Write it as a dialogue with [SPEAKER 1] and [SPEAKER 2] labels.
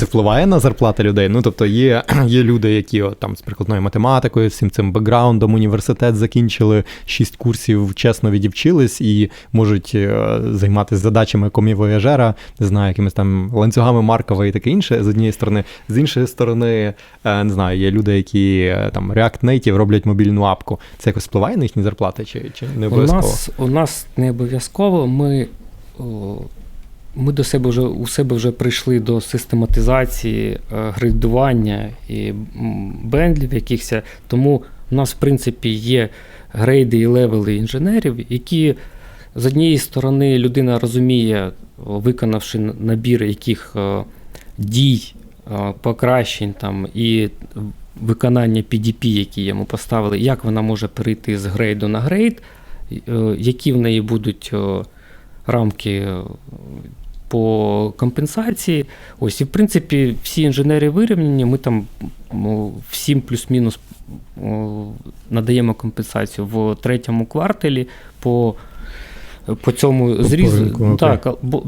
[SPEAKER 1] це впливає на зарплати людей? Ну тобто є, є люди, які от, там з прикладною математикою, всім цим бекграундом, університет закінчили, шість курсів чесно відівчились і можуть е, займатися задачами комівояжера, не знаю, якимись там ланцюгами Маркова і таке інше з однієї сторони. З іншої сторони, е, не знаю, є люди, які е, там React Native роблять мобільну апку. Це якось впливає на їхні зарплати чи, чи не
[SPEAKER 2] У нас, у нас не обов'язково. Ми, ми до себе вже у себе вже прийшли до систематизації, е, грейдування і бендлів якихось. Тому у нас, в принципі, є грейди і левели інженерів, які з однієї сторони людина розуміє, виконавши набір яких е, дій, е, покращень там, і виконання PDP, які йому поставили, як вона може перейти з грейду на грейд, які в неї будуть рамки по компенсації. Ось, і в принципі, всі інженери вирівняні, ми там всім плюс-мінус надаємо компенсацію в третьому кварталі по, по цьому зрізу. так, бо